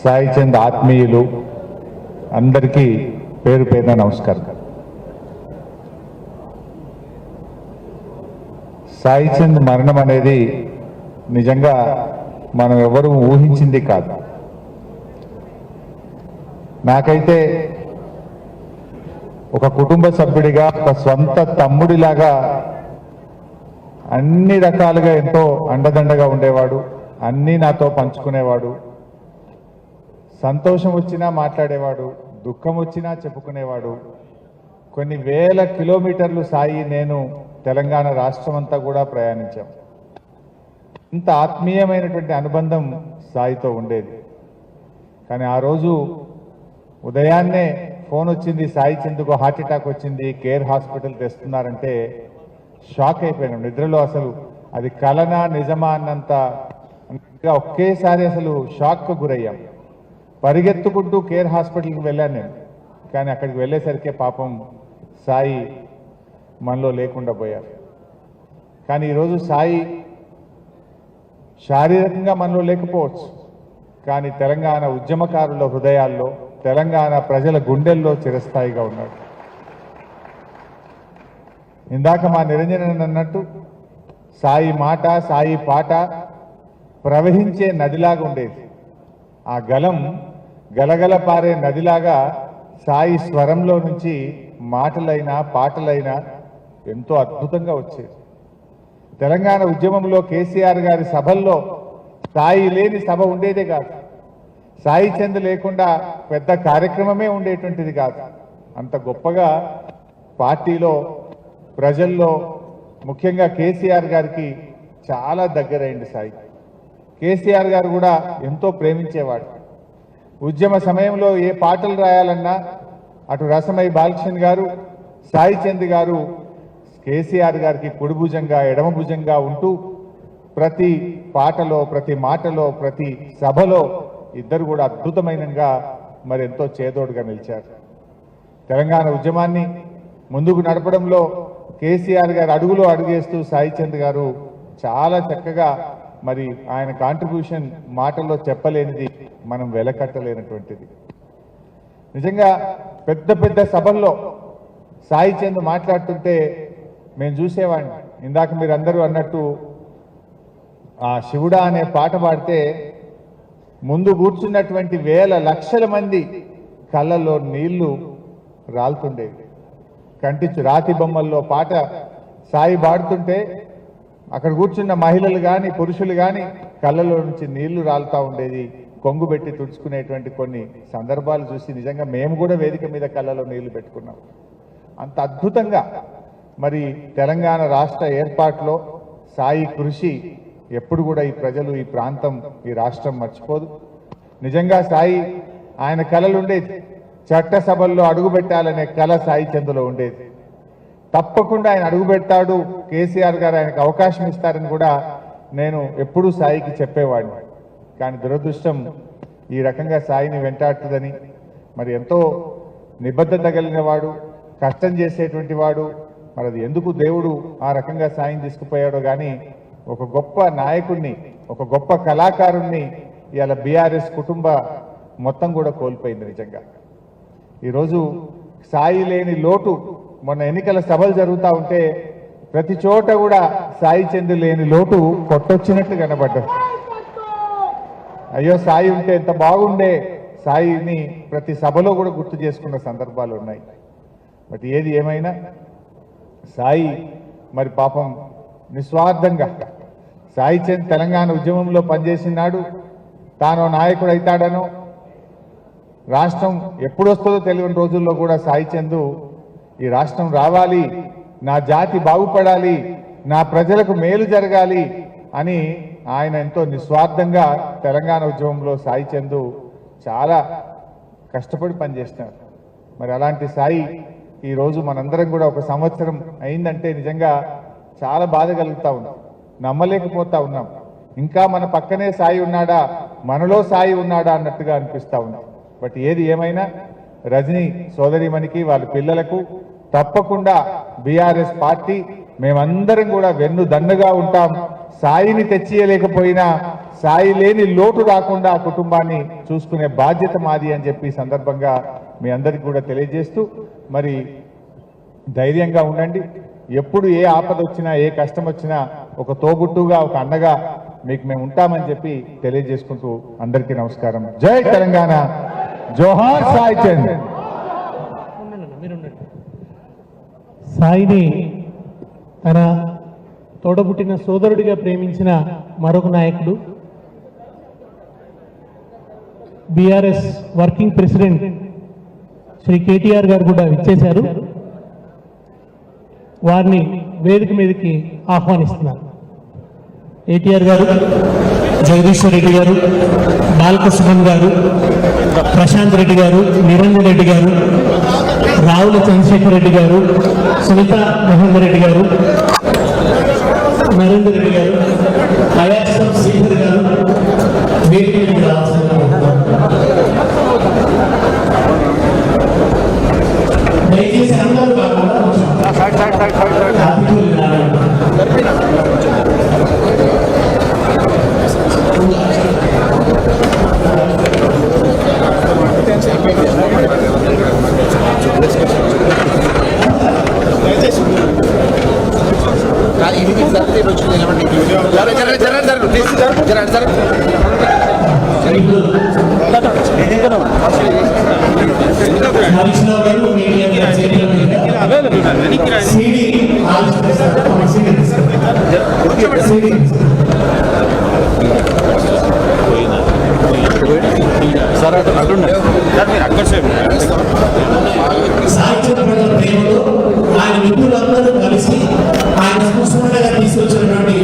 సాయి చంద్ ఆత్మీయులు అందరికీ పేరు పేరున నమస్కారం. సాయి చంద్ మరణం అనేది నిజంగా మనం ఎవరు ఊహించింది కాదు. నాకైతే ఒక కుటుంబ సభ్యుడిగా ఒక సొంత తమ్ముడిలాగా అన్ని రకాలుగా ఎంతో అండదండగా ఉండేవాడు అన్నీ నాతో పంచుకునేవాడు. సంతోషం వచ్చినా మాట్లాడేవాడు దుఃఖం వచ్చినా చెప్పుకునేవాడు. కొన్ని వేల కిలోమీటర్లు సాయి నేను తెలంగాణ రాష్ట్రం అంతా కూడా ప్రయాణించాం. ఇంత ఆత్మీయమైనటువంటి అనుబంధం సాయితో ఉండేది. కానీ ఆ రోజు ఉదయాన్నే ఫోన్ వచ్చింది సాయి చందుకు హార్ట్ అటాక్ వచ్చింది కేర్ హాస్పిటల్ తెస్తున్నారంటే షాక్ అయిపోయినాం. నిద్రలో అసలు అది కలనా నిజమా అన్నంత ఇంకా ఒకేసారి అసలు షాక్కు గురయ్యాం. పరిగెత్తుకుంటూ కేర్ హాస్పిటల్కి వెళ్ళాను నేను. కానీ అక్కడికి వెళ్ళేసరికి పాపం సాయి మనలో లేకుండా పోయారు. కానీ ఈరోజు సాయి శారీరకంగా మనలో లేకపోవచ్చు. కానీ తెలంగాణ ఉద్యమకారుల హృదయాల్లో తెలంగాణ ప్రజల గుండెల్లో చిరస్థాయిగా ఉన్నాడు. ఇందాక మా నిరంజన్ అన్నట్టు సాయి మాట సాయి పాట ప్రవహించే నదిలాగా ఉండేది. ఆ గలం గలగల పారే నదిలాగా సాయి స్వరంలో నుంచి మాటలైనా పాటలైనా ఎంతో అద్భుతంగా వచ్చేది తెలంగాణ ఉద్యమంలో కేసీఆర్ గారి సభల్లో సాయి లేని సభ ఉండేదే కాదు. సాయి చంద్ లేకుండా పెద్ద కార్యక్రమమే ఉండేటువంటిది కాదు. అంత గొప్పగా పార్టీలో ప్రజల్లో ముఖ్యంగా కేసీఆర్ గారికి చాలా దగ్గరైంది సాయి. కేసీఆర్ గారు కూడా ఎంతో ప్రేమించేవాడు. ఉద్యమ సమయంలో ఏ పాటలు రాయాలన్నా అటు రసమై బాలకృష్ణ గారు సాయి చంద్ గారు కేసీఆర్ గారికి కుడి భుజంగా ఎడమ భుజంగా ఉంటూ ప్రతి పాటలో ప్రతి మాటలో ప్రతి సభలో ఇద్దరు కూడా అద్భుతమైనగా మరి ఎంతో చేదోడుగా నిలిచారు. తెలంగాణ ఉద్యమాన్ని ముందుకు నడపడంలో కేసీఆర్ గారు అడుగులో అడుగేస్తూ సాయి చంద్ గారు చాలా చక్కగా మరి ఆయన కాంట్రిబ్యూషన్ మాటల్లో చెప్పలేనిది మనం వెలకట్టలేనటువంటిది. నిజంగా పెద్ద పెద్ద సభల్లో సాయి చంద్ మాట్లాడుతుంటే మేము చూసేవాడిని. ఇందాక మీరు అందరూ అన్నట్టు ఆ శివుడా అనే పాట పాడితే ముందు కూర్చున్నటువంటి వేల లక్షల మంది కళ్ళల్లో నీళ్ళు రాలుతుండేవి. కంటి రాతి బొమ్మల్లో పాట సాయి పాడుతుంటే అక్కడ కూర్చున్న మహిళలు కానీ పురుషులు కానీ కళ్ళలో నుంచి నీళ్ళు రాలుతా ఉండేది. కొంగు పెట్టి తుడుచుకునేటువంటి కొన్ని సందర్భాలు చూసి నిజంగా మేము కూడా వేదిక మీద కళ్ళలో నీళ్ళు పెట్టుకున్నాం. అంత అద్భుతంగా మరి తెలంగాణ రాష్ట్ర ఏర్పాటులో సాయి కృషి ఎప్పుడు కూడా ఈ ప్రజలు ఈ ప్రాంతం ఈ రాష్ట్రం మర్చిపోదు. నిజంగా సాయి ఆయన కళలు ఉండేది చట్టసభల్లో అడుగుపెట్టాలనే కళ సాయి చందులో ఉండేది. తప్పకుండా ఆయన అడుగు పెడతాడు కేసీఆర్ గారు ఆయనకు అవకాశం ఇస్తారని కూడా నేను ఎప్పుడూ సాయికి చెప్పేవాడిని. కానీ దురదృష్టం ఈ రకంగా సాయిని వెంటాడుతుందని మరి ఎంతో నిబద్ధత కలిగిన వాడు కష్టం చేసేటువంటి వాడు మరి అది ఎందుకు దేవుడు ఆ రకంగా సాయం తీసుకుపోయాడో కానీ ఒక గొప్ప నాయకుడిని ఒక గొప్ప కళాకారుణ్ణి ఇవాళ బీఆర్ఎస్ కుటుంబ మొత్తం కూడా కోల్పోయింది నిజంగా. ఈరోజు సాయి లేని లోటు. మొన్న ఎన్నికల సభలు జరుగుతూ ఉంటే ప్రతి చోట కూడా సాయి చందు లేని లోటు కొట్టొచ్చినట్టు కనబడ్డది అయ్యో సాయి ఉంటే ఎంత బాగుండే. సాయిని ప్రతి సభలో కూడా గుర్తు చేసుకున్న సందర్భాలు ఉన్నాయి. బట్ ఏది ఏమైనా సాయి మరి పాపం నిస్వార్థంగా సాయి చంద్ తెలంగాణ ఉద్యమంలో పనిచేసినాడు. తాను నాయకుడు అవుతాడనో రాష్ట్రం ఎప్పుడు వస్తుందో తెలియని రోజుల్లో కూడా సాయి చందు ఈ రాష్ట్రం రావాలి నా జాతి బాగుపడాలి నా ప్రజలకు మేలు జరగాలి అని ఆయన ఎంతో నిస్వార్థంగా తెలంగాణ ఉద్యమంలో సాయి చందు చాలా కష్టపడి పనిచేస్తున్నారు. మరి అలాంటి సాయి ఈరోజు మనందరం కూడా ఒక సంవత్సరం అయిందంటే నిజంగా చాలా బాధ కలుగుతూ ఉన్నాం. నమ్మలేకపోతా ఉన్నాం. ఇంకా మన పక్కనే సాయి ఉన్నాడా? మనలో సాయి ఉన్నాడా? అన్నట్టుగా అనిపిస్తా ఉన్నాం. బట్ ఏది ఏమైనా రజనీ సోదరిమణికి వాళ్ళ పిల్లలకు తప్పకుండా బీఆర్ఎస్ పార్టీ మేమందరం కూడా వెన్ను దన్నుగా ఉంటాం. సాయిని తెచ్చియలేకపోయినా సాయి లేని లోటు రాకుండా ఆ కుటుంబాన్ని చూసుకునే బాధ్యత మాది అని చెప్పి సందర్భంగా మీ అందరికి కూడా తెలియజేస్తూ మరి ధైర్యంగా ఉండండి. ఎప్పుడు ఏ ఆపద వచ్చినా ఏ కష్టం వచ్చినా ఒక తోబుట్టుగా ఒక అన్నగా మీకు మేము ఉంటామని చెప్పి తెలియజేసుకుంటూ అందరికీ నమస్కారం. జై తెలంగాణ! జోహార్ సాయి చంద్. సాయిని తన తోడబుట్టిన సోదరుడిగా ప్రేమించిన మరొక నాయకుడు BRS working president Sri KTR garu కూడా ఇచ్చేశారు వారిని వేదిక మీదకి ఆహ్వానిస్తున్నారు. కేటీఆర్ గారు. జగదీశ్వర్ రెడ్డి గారు బాలకృష్ణన్ గారు ప్రశాంత్ రెడ్డి గారు నిరంజన్ రెడ్డి గారు రావుల చంద్రశేఖర్ రెడ్డి గారు సునీత మహేందర్ రెడ్డి గారు నరేందర్ రెడ్డి గారు అయాసం శ్రీధర్ గారు వేదిక హరీష్ రావు గారు సార్ గారు చేతుల సీడీ సాహిత్య ప్రజల ప్రేమతో ఆయన మిత్రులందరూ కలిసి ఆయన స్మృష్మంగా researcher Ravi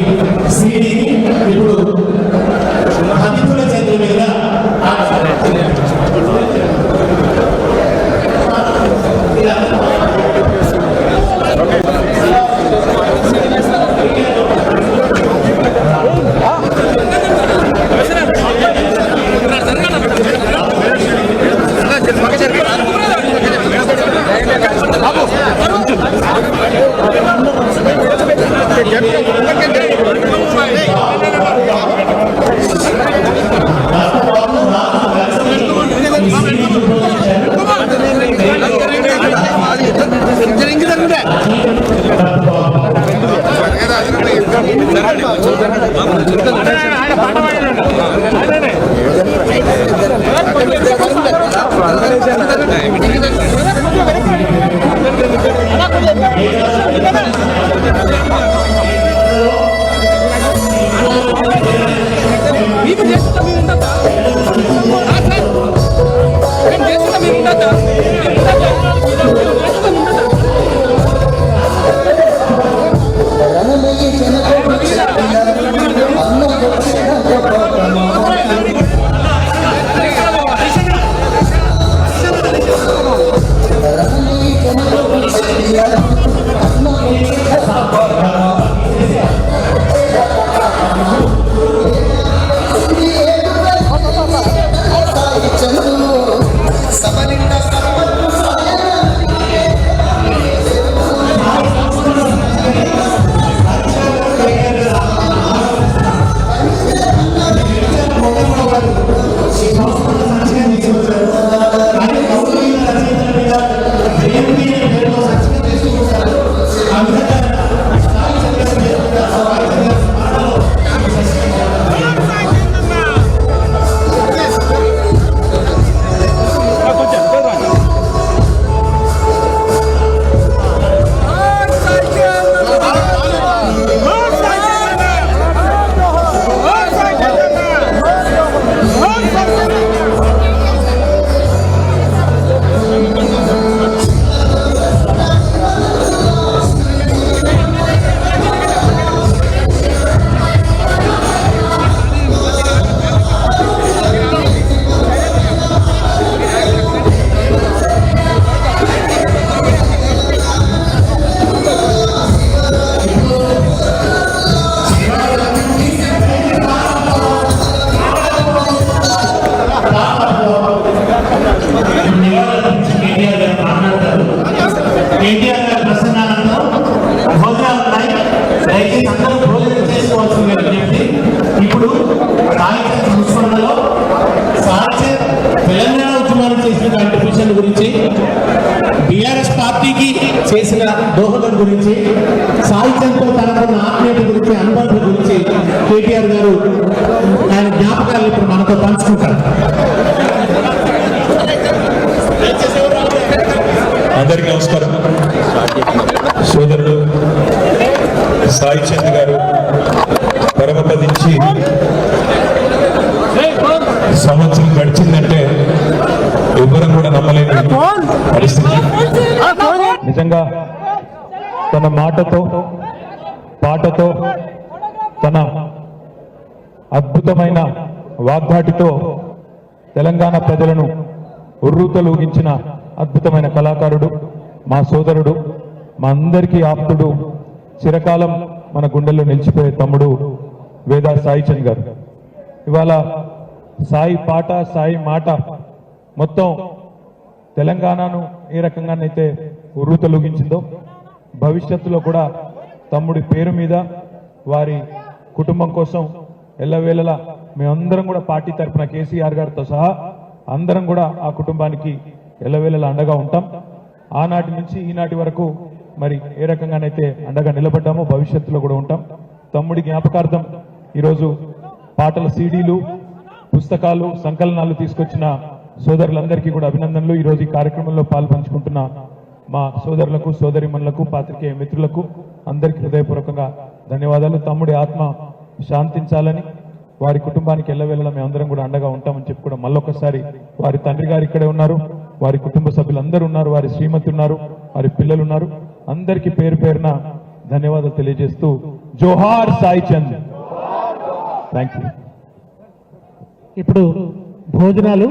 గురించి అనుబంధం గురించి కేటీఆర్ గారు ఆయన జ్ఞాపకాలు ఇప్పుడు మనతో పంచుకుంటారు. అందరికీ నమస్కారం. సోదరుడు సాయి చంద్ గారు పరమపదించి సంవత్సరం గడిచిందంటే ఎవ్వరం కూడా నమ్మలేని పరిస్థితి. నిజంగా తన మాటతో పాటతో తన అద్భుతమైన వాగ్ధాటితో తెలంగాణ ప్రజలను ఉర్రూతలూగించిన అద్భుతమైన కళాకారుడు మా సోదరుడు మా అందరికీ ఆప్తుడు చిరకాలం మన గుండెల్లో నిలిచిపోయే తమ్ముడు వేదా సాయి చంద్ గారు. ఇవాళ సాయి పాట సాయి మాట మొత్తం తెలంగాణను ఏ రకంగానైతే ఉర్రూతలూగించిందో భవిష్యత్తులో కూడా తమ్ముడి పేరు మీద వారి కుటుంబం కోసం ఎల్లవేళలా మేమందరం కూడా పార్టీ తరఫున కేసీఆర్ గారితో సహా అందరం కూడా ఆ కుటుంబానికి ఎల్లవేళలా అండగా ఉంటాం. ఆనాటి నుంచి ఈనాటి వరకు మరి ఏ రకంగానైతే అండగా నిలబడ్డామో భవిష్యత్తులో కూడా ఉంటాం. తమ్ముడి జ్ఞాపకార్థం ఈరోజు పాటల సీడీలు పుస్తకాలు సంకలనాలు తీసుకొచ్చిన సోదరులందరికీ కూడా అభినందనలు. ఈ రోజు ఈ కార్యక్రమంలో పాల్పంచుకుంటున్న మా సోదరులకు సోదరిమణులకు పాత్రికేయ మిత్రులకు అందరికీ హృదయపూర్వకంగా ధన్యవాదాలు. తమ్ముడి ఆత్మ శాంతించాలని వారి కుటుంబానికి ఎల్లవేళలా మేమందరం కూడా అండగా ఉంటామని చెప్పి కూడా మళ్ళొకసారి వారి తండ్రి గారు ఇక్కడే ఉన్నారు వారి కుటుంబ సభ్యులందరూ ఉన్నారు వారి శ్రీమతి ఉన్నారు వారి పిల్లలు ఉన్నారు. అందరికీ పేరు పేరున ధన్యవాదాలు తెలియజేస్తూ జోహార్ సాయి చంద్. థ్యాంక్ యూ ఇప్పుడు భోజనాలు